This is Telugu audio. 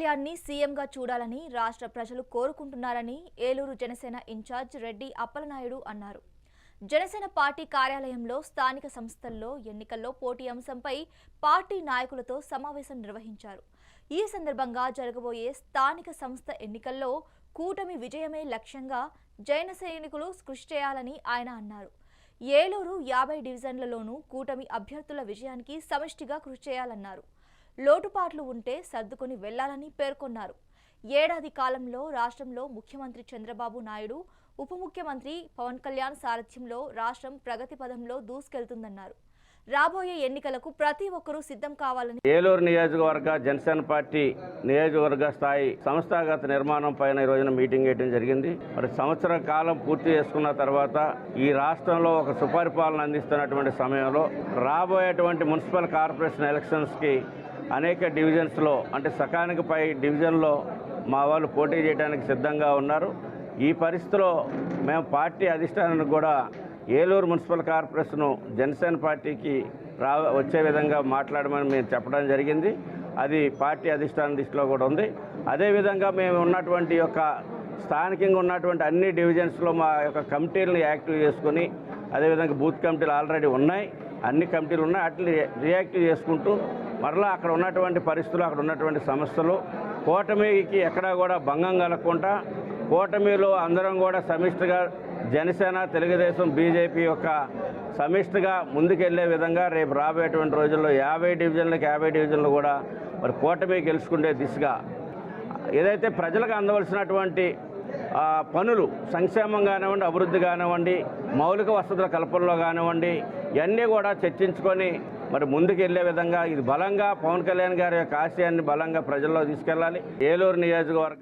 కళ్యాణ్ని సీఎంగా చూడాలని రాష్ట్ర ప్రజలు కోరుకుంటున్నారని ఏలూరు జనసేన ఇన్ఛార్జ్ రెడ్డి అప్పలనాయుడు అన్నారు. జనసేన పార్టీ కార్యాలయంలో స్థానిక సంస్థల్లో ఎన్నికల్లో పోటీ అంశంపై పార్టీ నాయకులతో సమావేశం నిర్వహించారు. ఈ సందర్భంగా జరగబోయే స్థానిక సంస్థ ఎన్నికల్లో కూటమి విజయమే లక్ష్యంగా జైన సైనికులు కృషి చేయాలని ఆయన అన్నారు. ఏలూరు యాభై డివిజన్లలోనూ కూటమి అభ్యర్థుల విజయానికి సమిష్టిగా కృషి చేయాలన్నారు. లోటుపాట్లు ఉంటే సర్దుకొని వెళ్ళాలని పేర్కొన్నారు. ఏడాది కాలంలో రాష్ట్రంలో ముఖ్యమంత్రి చంద్రబాబు నాయుడు ఉప ముఖ్యమంత్రి పవన్ కళ్యాణ్ సారథ్యంలో రాష్ట్రం ప్రగతి పదంలో దూసుకెళ్తుందన్నారు. రాబోయే ఎన్నికలకు ప్రతి ఒక్కరూ సిద్ధం కావాలని ఏలూరు నియోజకవర్గ జనసేన పార్టీ నియోజకవర్గ స్థాయి సంస్థాగత నిర్మాణం పైన ఈ రోజున మీటింగ్ వేయడం జరిగింది. మరి సంవత్సర కాలం పూర్తి చేసుకున్న తర్వాత ఈ రాష్ట్రంలో ఒక సుపరిపాలన అందిస్తున్నటువంటి సమయంలో రాబోయేటువంటి మున్సిపల్ కార్పొరేషన్ ఎలక్షన్స్కి అనేక డివిజన్స్లో అంటే సకానికి పై డివిజన్లో మా వాళ్ళు పోటీ చేయడానికి సిద్ధంగా ఉన్నారు. ఈ పరిస్థితిలో మేము పార్టీ అధిష్టానానికి కూడా ఏలూరు మున్సిపల్ కార్పొరేషన్ జనసేన పార్టీకి రా వచ్చే విధంగా మాట్లాడమని మేము చెప్పడం జరిగింది. అది పార్టీ అధిష్టానం దృష్టిలో కూడా ఉంది. అదేవిధంగా మేము ఉన్నటువంటి యొక్క స్థానికంగా ఉన్నటువంటి అన్ని డివిజన్స్లో మా యొక్క కమిటీలను యాక్టివ్ చేసుకుని అదేవిధంగా బూత్ కమిటీలు ఆల్రెడీ ఉన్నాయి. అన్ని కమిటీలు ఉన్నాయి. వాటిని రియాక్టివ్ చేసుకుంటూ మరలా అక్కడ ఉన్నటువంటి పరిస్థితులు అక్కడ ఉన్నటువంటి సమస్యలు కూటమికి ఎక్కడా కూడా భంగం కలగకుండా కూటమిలో అందరం కూడా సమిష్టిగా జనసేన తెలుగుదేశం బీజేపీ యొక్క సమిష్టిగా ముందుకెళ్ళే విధంగా రేపు రాబోయేటువంటి రోజుల్లో యాభై డివిజన్లకు యాభై డివిజన్లు కూడా మరి కూటమి గెలుచుకునే దిశగా ఏదైతే ప్రజలకు అందవలసినటువంటి పనులు సంక్షేమం కానివ్వండి అభివృద్ధి కానివ్వండి మౌలిక వసతుల కల్పనలో కానివ్వండి ఇవన్నీ కూడా చర్చించుకొని మరి ముందుకు వెళ్ళే విధంగా ఇది బలంగా పవన్ కళ్యాణ్ గారి యొక్క ఆశయాన్ని బలంగా ప్రజల్లో తీసుకెళ్ళాలి. ఏలూరు నియోజకవర్గం